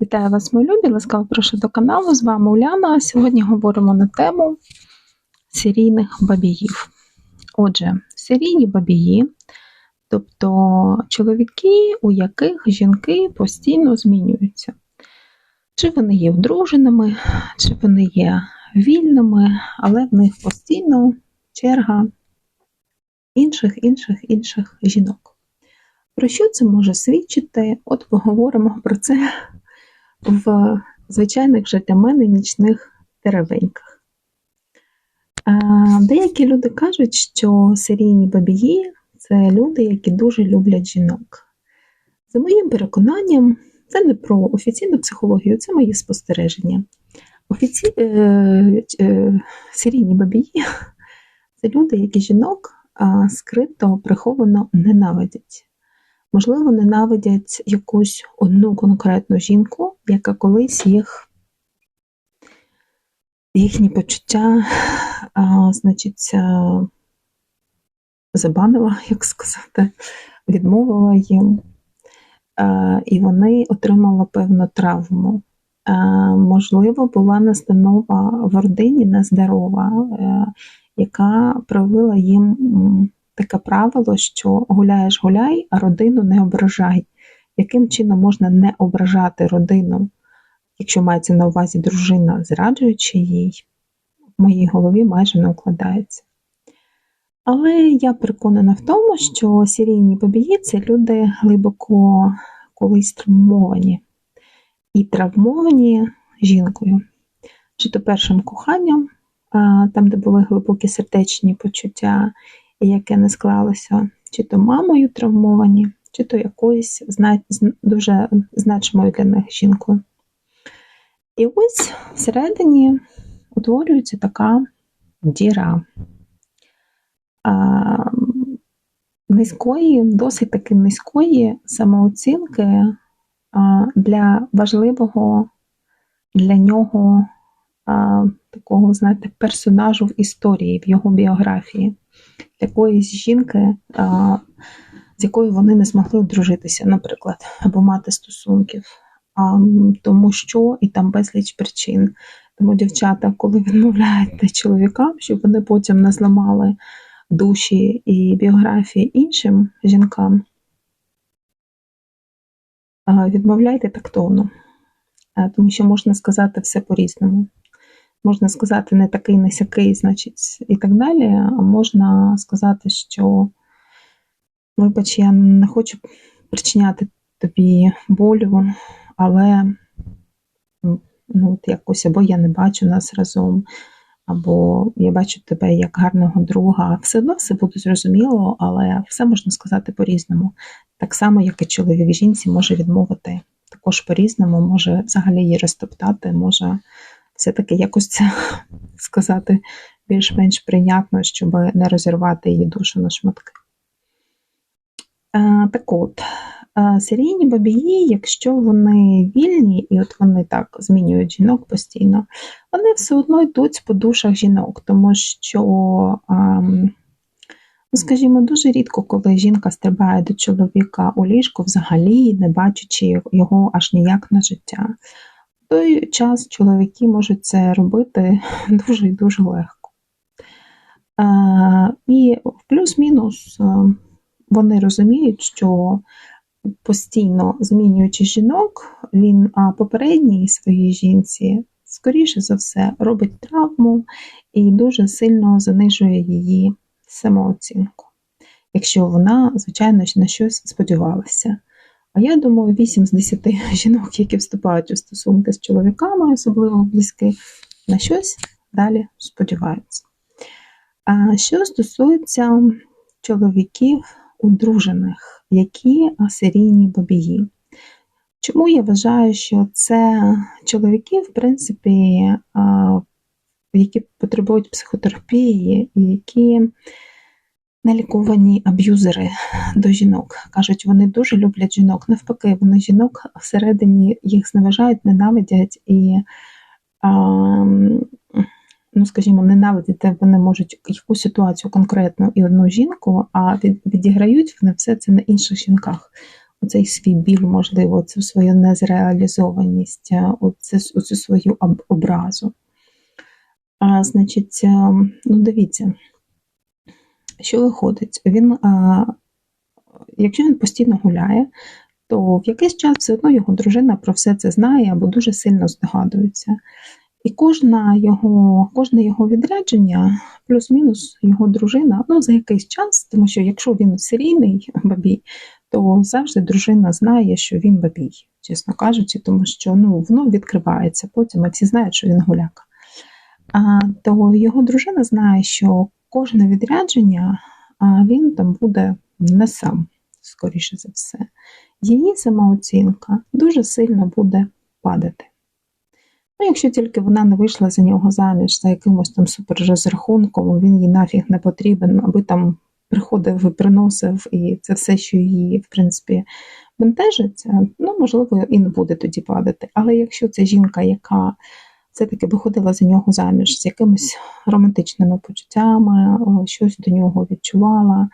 Вітаю вас, мої любі! Ласкаво прошу до каналу. З вами Уляна. Сьогодні говоримо на тему серійних бабіїв. Отже, серійні бабії, тобто чоловіки, у яких жінки постійно змінюються. Чи вони є одруженими, чи вони є вільними, але в них постійно черга інших, інших, інших жінок. Про що це може свідчити? От поговоримо про це в звичайних вже для мене нічних теревеньках. Деякі люди кажуть, що серійні бабії це люди, які дуже люблять жінок. За моїм переконанням, це не про офіційну психологію, це мої спостереження. Офіці... Е, е, серійні бабії це люди, які жінок скрито приховано ненавидять. Можливо, ненавидять якусь одну конкретну жінку, яка колись їх, їхні почуття, а, значить, забанила, як сказати, відмовила їм, а, і вони отримали певну травму. А, можливо, була настанова в родині нездорова, е, яка провела їм таке правило, що гуляєш гуляй, а родину не ображай. Яким чином можна не ображати родину, якщо мається на увазі дружина, зраджуючи їй, в моїй голові майже не укладається. Але я переконана в тому, що серійні побії це люди глибоко колись травмовані і травмовані жінкою, чи то першим коханням, там, де були глибокі сердечні почуття, яке не склалося, чи то мамою травмовані, чи то якоюсь дуже значимою для них жінкою. І ось всередині утворюється така діра низької, досить таки низької самооцінки для важливого для нього а, такого, знаєте, персонажу в історії, в його біографії якоїсь жінки, з якою вони не змогли одружитися, наприклад, або мати стосунків, тому що і там безліч причин. Тому дівчата, коли відмовляєте чоловікам, щоб вони потім не зламали душі і біографії іншим жінкам, відмовляйте тактовно, тому що можна сказати все по-різному можна сказати, не такий, не сякий, значить, і так далі. А можна сказати, що, вибач, я не хочу причиняти тобі болю, але ну, от якось або я не бачу нас разом, або я бачу тебе як гарного друга. Все одно все буде зрозуміло, але все можна сказати по-різному. Так само, як і чоловік жінці може відмовити також по-різному, може взагалі її розтоптати, може все-таки якось це сказати більш-менш прийнятно, щоб не розірвати її душу на шматки. Е, так от, е, серійні бабії, якщо вони вільні, і от вони так змінюють жінок постійно, вони все одно йдуть по душах жінок, тому що, ем, ну, скажімо, дуже рідко, коли жінка стрибає до чоловіка у ліжку, взагалі не бачачи його аж ніяк на життя той час чоловіки можуть це робити дуже і дуже легко. І плюс-мінус е, вони розуміють, що постійно змінюючи жінок, він попередній своїй жінці, скоріше за все, робить травму і дуже сильно занижує її самооцінку, якщо вона, звичайно, на щось сподівалася. А я думаю, 8 з 10 жінок, які вступають у стосунки з чоловіками, особливо близькі, на щось далі сподіваються. А що стосується чоловіків одружених, які серійні бабії. Чому я вважаю, що це чоловіки, в принципі, які потребують психотерапії, і які Неліковані аб'юзери до жінок. Кажуть, вони дуже люблять жінок. Навпаки, вони жінок всередині їх зневажають, ненавидять і, а, ну, скажімо, ненавидіти вони можуть якусь ситуацію конкретну і одну жінку, а від, відіграють вони все це на інших жінках. цей свій біль, можливо, цю свою незреалізованість, оцю, оцю свою образу. А, Значить, ну дивіться, що виходить? Він, а, Якщо він постійно гуляє, то в якийсь час все одно його дружина про все це знає або дуже сильно здогадується. І кожна його, кожне його відрядження, плюс-мінус його дружина, ну за якийсь час, тому що якщо він серійний бабій, то завжди дружина знає, що він бабій, чесно кажучи, тому що ну, воно відкривається потім, і всі знають, що він гуляка. А, То його дружина знає, що кожне відрядження він там буде не сам, скоріше за все. Її самооцінка дуже сильно буде падати. Ну, якщо тільки вона не вийшла за нього заміж за якимось там суперрозрахунком, він їй нафіг не потрібен, аби там приходив і приносив, і це все, що її, в принципі, бентежиться, ну, можливо, і не буде тоді падати. Але якщо це жінка, яка все-таки виходила за нього заміж з якимись романтичними почуттями, щось до нього відчувала,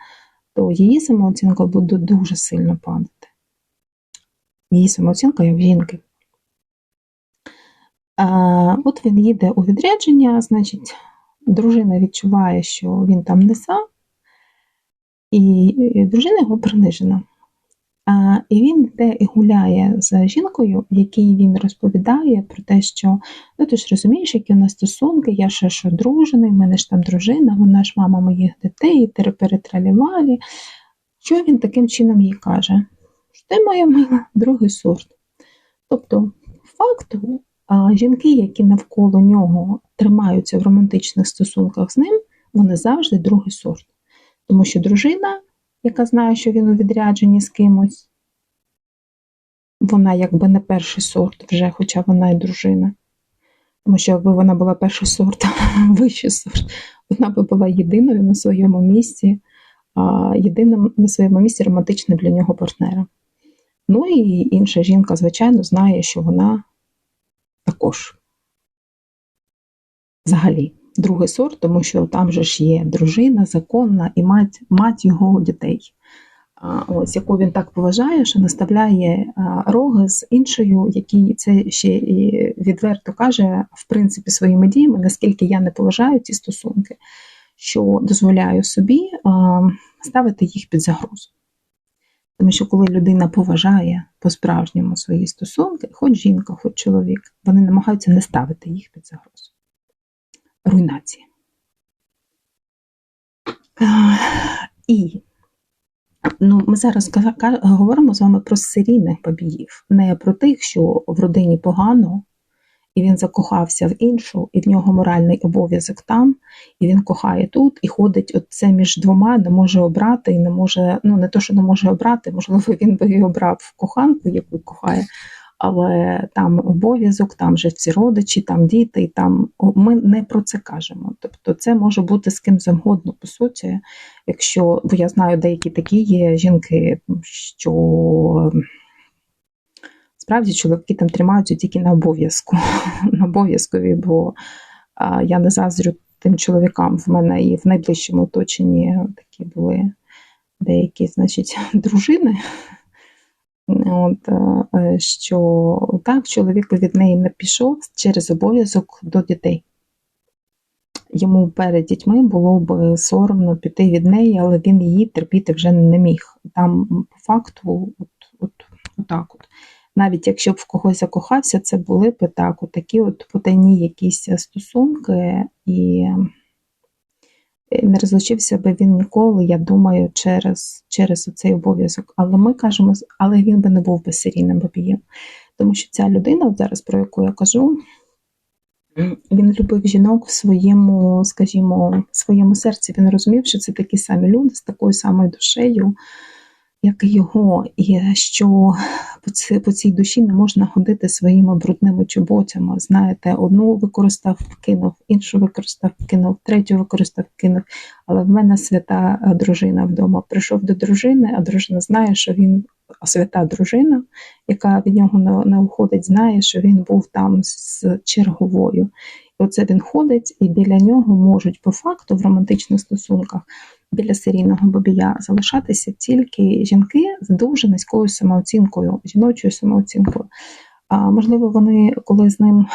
то її самооцінка буде дуже сильно падати. Її самооцінка як жінки. От він їде у відрядження, значить, дружина відчуває, що він там не сам, і дружина його принижена. І він йде і гуляє з жінкою, якій він розповідає про те, що ну ти ж розумієш, які у нас стосунки, я ще ж одружений, в мене ж там дружина, вона ж мама моїх дітей, перетралівалі. Що він таким чином їй каже? Що ти моя мила, другий сорт. Тобто, факту, жінки, які навколо нього тримаються в романтичних стосунках з ним, вони завжди другий сорт. Тому що дружина, яка знає, що він у відрядженні з кимось, вона якби не перший сорт вже, хоча вона і дружина. Тому що якби вона була перший сорт, вищий сорт, вона би була єдиною на своєму місці, єдиним на своєму місці романтичним для нього партнером. Ну і інша жінка, звичайно, знає, що вона також взагалі другий сорт, тому що там же ж є дружина, законна і мать, мать його дітей. Ось, яку він так поважає, що наставляє роги з іншою, який це ще і відверто каже, в принципі, своїми діями, наскільки я не поважаю ці стосунки, що дозволяю собі ставити їх під загрозу. Тому що коли людина поважає по-справжньому свої стосунки, хоч жінка, хоч чоловік, вони намагаються не ставити їх під загрозу. Руйнація. І ну, ми зараз говоримо з вами про серійних бабіїв, не про тих, що в родині погано, і він закохався в іншу, і в нього моральний обов'язок там, і він кохає тут, і ходить от це між двома, не може обрати, і не може, ну не то, що не може обрати, можливо, він би і обрав коханку, яку кохає, але там обов'язок, там же всі родичі, там діти, там ми не про це кажемо. Тобто це може бути з ким завгодно, по суті, якщо, бо я знаю, деякі такі є жінки, що Справді чоловіки там тримаються тільки на обов'язку, на обов'язкові, бо я не заздрю тим чоловікам в мене і в найближчому оточенні такі були деякі, значить, дружини. От, е, Що так, чоловік від неї не пішов через обов'язок до дітей. Йому перед дітьми було б соромно піти від неї, але він її терпіти вже не міг. Там, по факту, от, от, отак от навіть якщо б в когось закохався, це були б так, от такі от потайні якісь стосунки, і не розлучився би він ніколи, я думаю, через через цей обов'язок. Але ми кажемо, але він би не був би серійним бабієм. Тому що ця людина, зараз про яку я кажу, він любив жінок в своєму, скажімо, в своєму серці. Він розумів, що це такі самі люди з такою самою душею як його, і що по цій душі не можна ходити своїми брудними чоботями. Знаєте, одну використав, кинув, іншу використав, кинув, третю використав, кинув. Але в мене свята е, дружина вдома. Прийшов до дружини, а дружина знає, що він свята дружина, яка від нього не, не уходить, знає, що він був там з черговою. І оце він ходить, і біля нього можуть по факту в романтичних стосунках біля серійного бабія залишатися тільки жінки з дуже низькою самооцінкою, жіночою самооцінкою. А можливо, вони коли з ним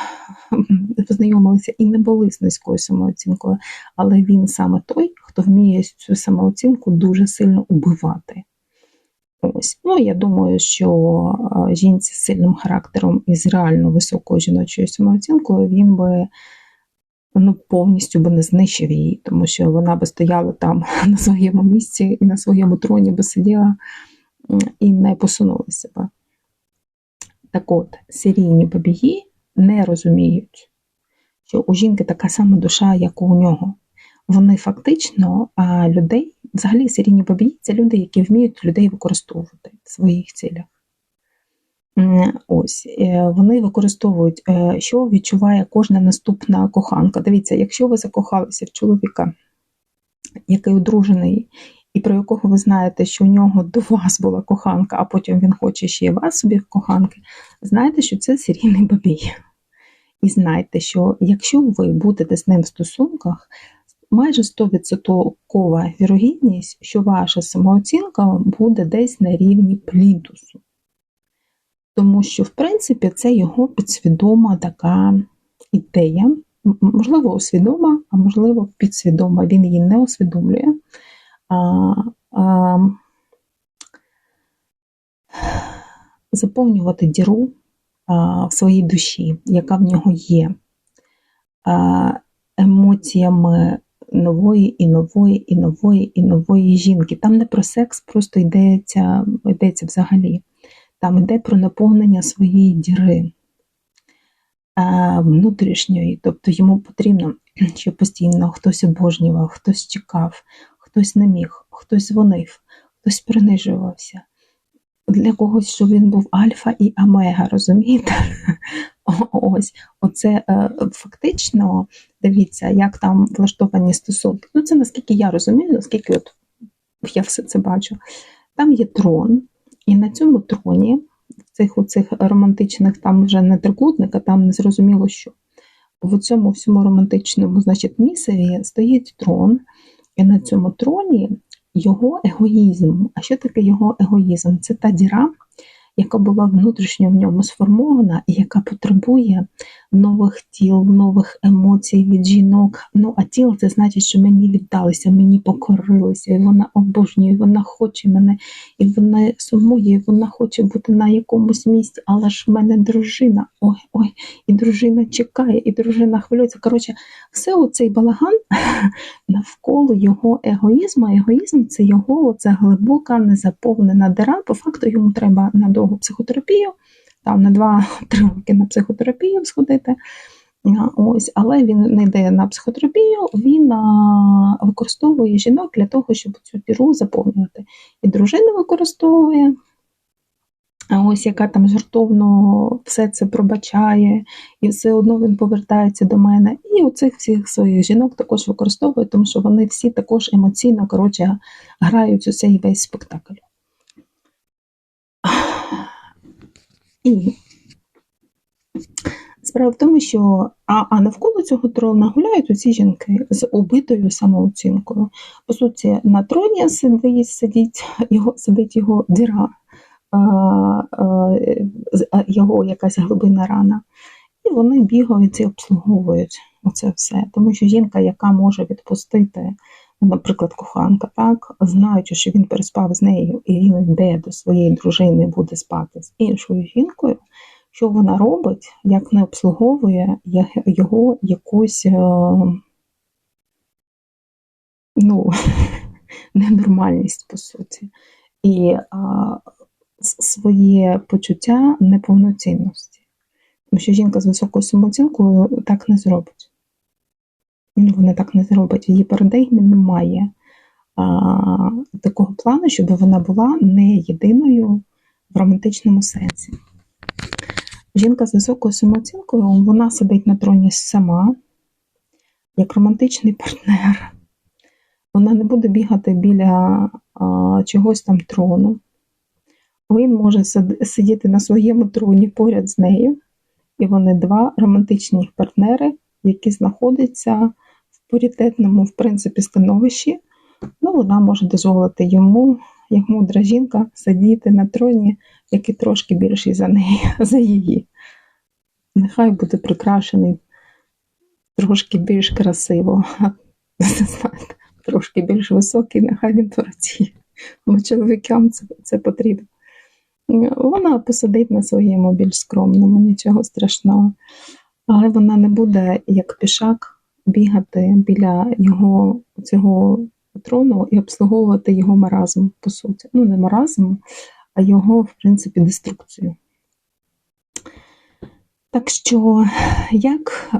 познайомилися і не були з низькою самооцінкою, але він саме той, хто вміє цю самооцінку дуже сильно убивати. Ось, ну я думаю, що жінці з сильним характером і з реально високою жіночою самооцінкою він би ну, повністю би не знищив її, тому що вона би стояла там на своєму місці і на своєму троні би сиділа і не посунулася би. Так от, серійні бабії не розуміють, що у жінки така сама душа, як у нього. Вони фактично а людей, взагалі серійні бабії це люди, які вміють людей використовувати в своїх цілях. Ось е, вони використовують, е, що відчуває кожна наступна коханка. Дивіться, якщо ви закохалися в чоловіка, який одружений, і про якого ви знаєте, що у нього до вас була коханка, а потім він хоче ще вас собі в коханки, знайте, що це серійний бабій. І знайте, що якщо ви будете з ним в стосунках, майже 100% вірогідність, що ваша самооцінка буде десь на рівні плінтусу. Тому що, в принципі, це його підсвідома така ідея, можливо, усвідома, а можливо, підсвідома. Він її не усвідомлює. А, а, Заповнювати діру а, в своїй душі, яка в нього є, а, емоціями нової і нової, і нової, і нової жінки. Там не про секс, просто йдеться, йдеться взагалі. Там йде про наповнення своєї діри внутрішньої, тобто йому потрібно, щоб постійно хтось обожнював, хтось чекав, хтось не міг, хтось дзвонив, хтось принижувався. Для когось, щоб він був альфа і омега, розумієте? Ось, оце е, фактично, дивіться, як там влаштовані стосунки. Ну, це наскільки я розумію, наскільки от я все це бачу. Там є трон, і на цьому троні, в цих оцих романтичних, там вже не трикутник, а там не зрозуміло що. В цьому всьому романтичному, значить, місцеві стоїть трон, і на цьому троні його егоїзм. А що таке його егоїзм? Це та діра, яка була внутрішньо в ньому сформована і яка потребує нових тіл, нових емоцій від жінок. Ну, а тіло це значить, що мені віддалися, мені покорилися, і вона обожнює, і вона хоче мене, і вона сумує, і вона хоче бути на якомусь місці, але ж в мене дружина. Ой, ой, і дружина чекає, і дружина хвилюється. Коротше, все оцей балаган навколо його егоїзму. Егоїзм це його оце глибока, незаповнена дира. По факту йому треба надовго психотерапію там на 2-3 роки на психотерапію сходити. Ось, Але він не йде на психотерапію, він а, використовує жінок для того, щоб цю діру заповнювати. І дружина використовує, ось яка там жартовно все це пробачає, і все одно він повертається до мене. І оцих всіх своїх жінок також використовує, тому що вони всі також емоційно коротше, грають у цей весь спектакль. І справа в тому, що а, а навколо цього трона гуляють усі жінки з убитою самооцінкою. По суті, на троні сидить сидить його сидить його діра, а, а, його якась глибина рана. І вони бігають і обслуговують оце все. Тому що жінка, яка може відпустити наприклад, коханка, так, знаючи, що він переспав з нею, і він йде до своєї дружини, буде спати з іншою жінкою, що вона робить, як не обслуговує його якусь е, ну, ненормальність, по суті, і а, своє почуття неповноцінності. Тому що жінка з високою самооцінкою так не зробить. Вони так не зроблять. В її парадигмі немає а, такого плану, щоб вона була не єдиною в романтичному сенсі. Жінка з високою самооцінкою, вона сидить на троні сама, як романтичний партнер. Вона не буде бігати біля а, чогось там трону. Він може сидіти на своєму троні поряд з нею, і вони два романтичні партнери, які знаходяться паритетному, в принципі, становищі, Ну, вона може дозволити йому, як мудра жінка, сидіти на троні, який трошки більший за неї, за її. Нехай буде прикрашений трошки більш красиво, трошки більш високий, нехай він торціє. Бо чоловікам це, це потрібно. Вона посидить на своєму більш скромному, нічого страшного. Але вона не буде, як пішак, бігати біля його цього трону і обслуговувати його маразм, по суті. Ну, не маразм, а його, в принципі, деструкцію. Так що, як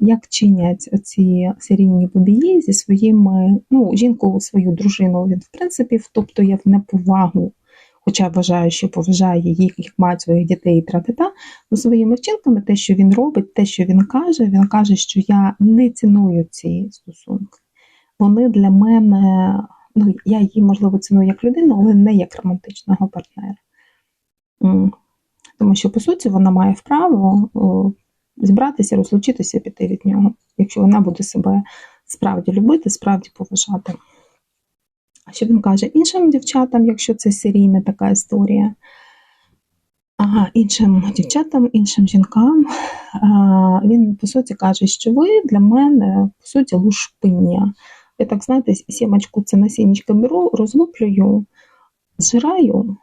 як чинять ці серійні побії зі своїми, ну, жінку, свою дружину, він, в принципі, втоптує в неповагу, хоча вважає, що поважає їх, як мать своїх дітей і тра-та-та, ну, своїми вчинками, те, що він робить, те, що він каже, він каже, що я не ціную ці стосунки. Вони для мене, ну, я її, можливо, ціную як людину, але не як романтичного партнера. Тому що, по суті, вона має вправо зібратися, розлучитися, піти від нього, якщо вона буде себе справді любити, справді поважати. А що він каже іншим дівчатам, якщо це серійна така історія, ага, іншим дівчатам, іншим жінкам, він, по суті, каже, що ви для мене, по суті, лушпиння. Я так, знаєте, сімочку це насіннячко беру, розлуплюю, зжираю,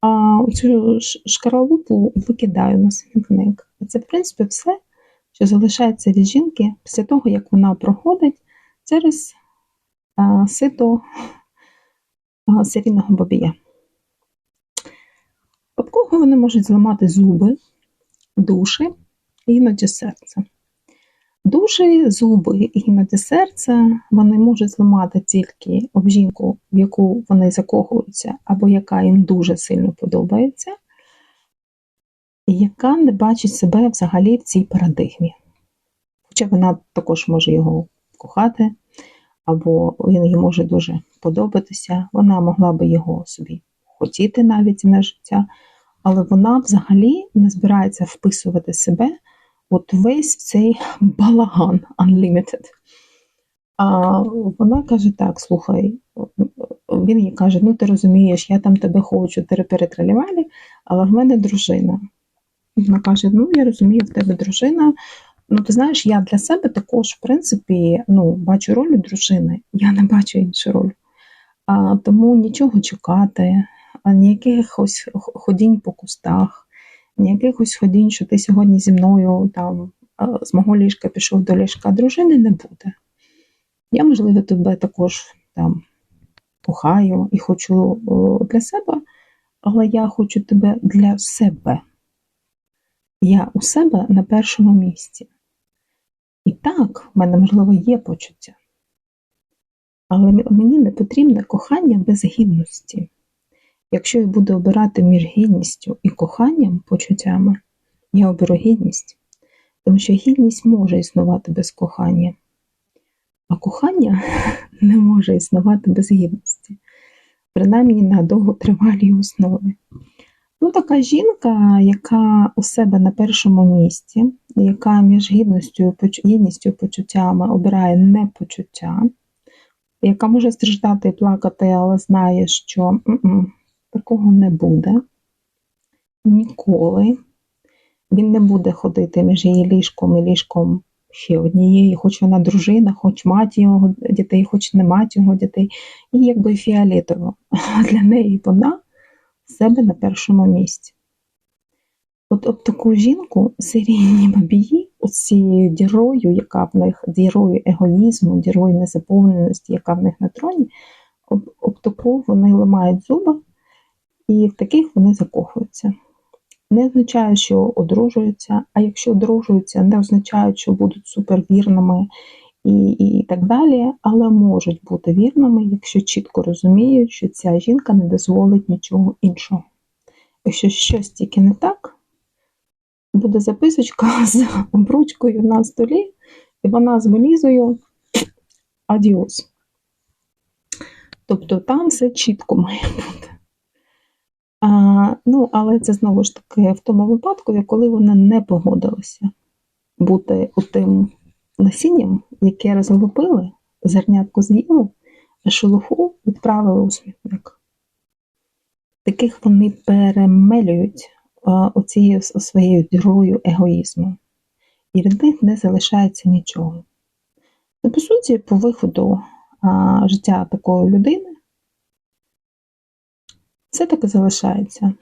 а цю шкаралупу викидаю на смітник. Це, в принципі, все, що залишається від жінки після того, як вона проходить через а, сито а, серійного бабія. Об кого вони можуть зламати зуби, душі іноді серце. Душі, зуби іноді серце вони можуть зламати тільки об жінку, в яку вони закохуються, або яка їм дуже сильно подобається, і яка не бачить себе взагалі в цій парадигмі. Хоча вона також може його кохати, або він їй може дуже подобатися, вона могла би його собі хотіти навіть на життя, але вона взагалі не збирається вписувати себе от весь цей балаган Unlimited. А вона каже: так, слухай, він їй каже: ну ти розумієш, я там тебе хочу, перетралівалі, але в мене дружина. Вона каже: Ну, я розумію, в тебе дружина. Ну, ти знаєш, я для себе також, в принципі, ну, бачу роль дружини, я не бачу іншу роль. А, Тому нічого чекати, ніяких ось ходінь по кустах, ніяких ходінь, що ти сьогодні зі мною там з мого ліжка пішов до ліжка дружини, не буде. Я, можливо, тебе також там кохаю і хочу для себе, але я хочу тебе для себе. Я у себе на першому місці. Так, в мене, можливо, є почуття. Але мені не потрібне кохання без гідності. Якщо я буду обирати між гідністю і коханням, почуттями, я оберу гідність, тому що гідність може існувати без кохання, а кохання не може існувати без гідності, принаймні на довготривалій основі. Ну, така жінка, яка у себе на першому місці, яка між гідністю гідністю почуттями обирає не почуття, яка може страждати і плакати, але знає, що м -м, такого не буде ніколи. Він не буде ходити між її ліжком і ліжком ще однієї, хоч вона дружина, хоч мать його дітей, хоч не мать його дітей, і якби фіолетово. Для неї вона себе на першому місці. От об таку жінку серійні бабії, цією дірою, яка в них дірою егоїзму, дірою незаповненості, яка в них на троні, об, об таку вони ламають зуби, і в таких вони закохуються. Не означає, що одружуються, а якщо одружуються, не означає, що будуть супервірними і, і так далі, але можуть бути вірними, якщо чітко розуміють, що ця жінка не дозволить нічого іншого. Якщо щось тільки не так, буде записочка з обручкою на столі, і вона з валізою адіос. Тобто там все чітко має бути. А, Ну, але це знову ж таки в тому випадку, коли вона не погодилася бути тим насінням, яке розлупили, зернятку з'їли, шелуху відправили у смітник. Таких вони перемелюють оцією своєю дірою егоїзму, і від них не залишається нічого. Ну, по суті, по виходу а, життя такої людини все таки залишається.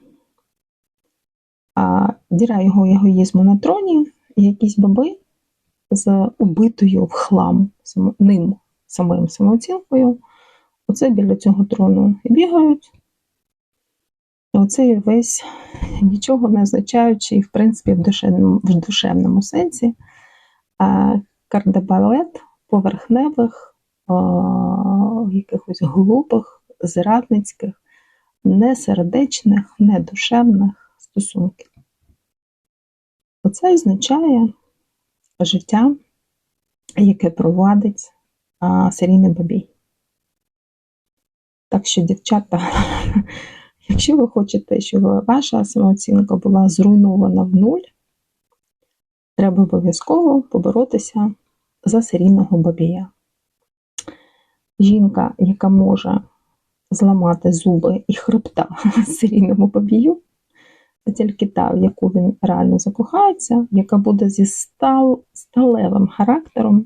А діра його егоїзму на троні, і якісь баби з убитою в хлам ним самим самооцінкою, оце біля цього трону бігають. І весь нічого не означаючий, в принципі, в душевному, в душевному сенсі, кардебалет поверхневих, якихось глупих, зрадницьких, несердечних, недушевних стосунків. Оце означає життя, яке провадить а, серійний бабій. Так що, дівчата, якщо ви хочете, щоб ваша самооцінка була зруйнована в нуль, треба обов'язково поборотися за серійного бабія. Жінка, яка може зламати зуби і хребта серійному бабію, це тільки та, в яку він реально закохається, яка буде зі стал, сталевим характером,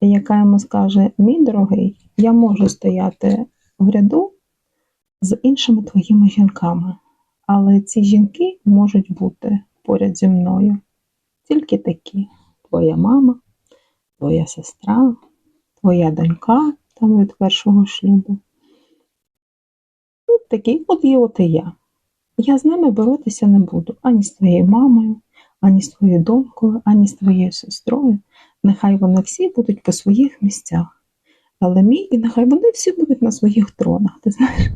яка йому скаже: Мій дорогий, я можу стояти в ряду з іншими твоїми жінками, але ці жінки можуть бути поряд зі мною. Тільки такі: твоя мама, твоя сестра, твоя донька там від першого шлюбу. От такі, от є от і я. Я з ними боротися не буду ані з твоєю мамою, ані з твоєю донькою, ані з твоєю сестрою. Нехай вони всі будуть по своїх місцях. Але мій, і нехай вони всі будуть на своїх тронах, ти знаєш.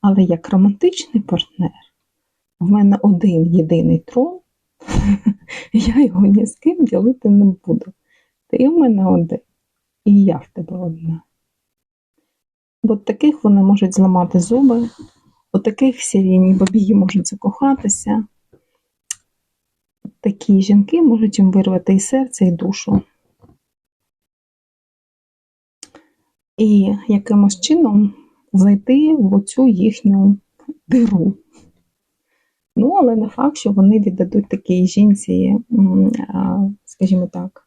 Але як романтичний партнер, в мене один єдиний трон, я його ні з ким ділити не буду. Ти в мене один, і я в тебе одна. Бо таких вони можуть зламати зуби, у таких сірійні бабії можуть закохатися. Такі жінки можуть їм вирвати і серце, і душу. І якимось чином зайти в оцю їхню диру. Ну, але не факт, що вони віддадуть такій жінці, скажімо так,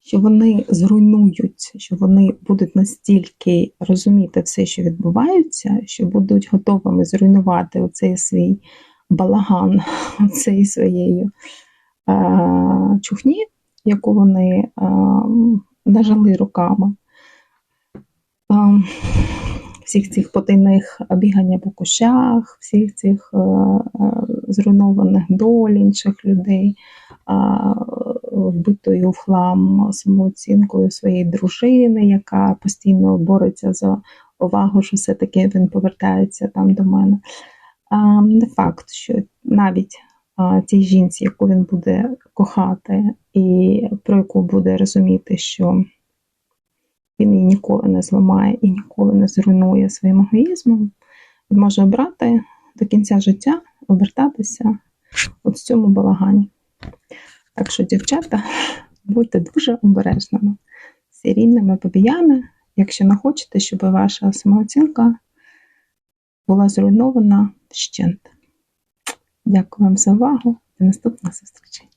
що вони зруйнують, що вони будуть настільки розуміти все, що відбувається, що будуть готовими зруйнувати оцей свій балаган, оцеї своєї чухні, яку вони нажали руками. Всіх цих потайних бігання по кущах, всіх цих е, е, зруйнованих доль інших людей, вбитою в хлам самооцінкою своєї дружини, яка постійно бореться за увагу, що все-таки він повертається там до мене. Не факт, що навіть цій жінці, яку він буде кохати, і про яку буде розуміти, що він її ніколи не зламає і ніколи не зруйнує своїм егоїзмом, він може обрати до кінця життя, обертатися от в цьому балагані. Так що, дівчата, будьте дуже обережними, серійними побіями, якщо не хочете, щоб ваша самооцінка була зруйнована вщент. Дякую вам за увагу. До наступних зустрічей.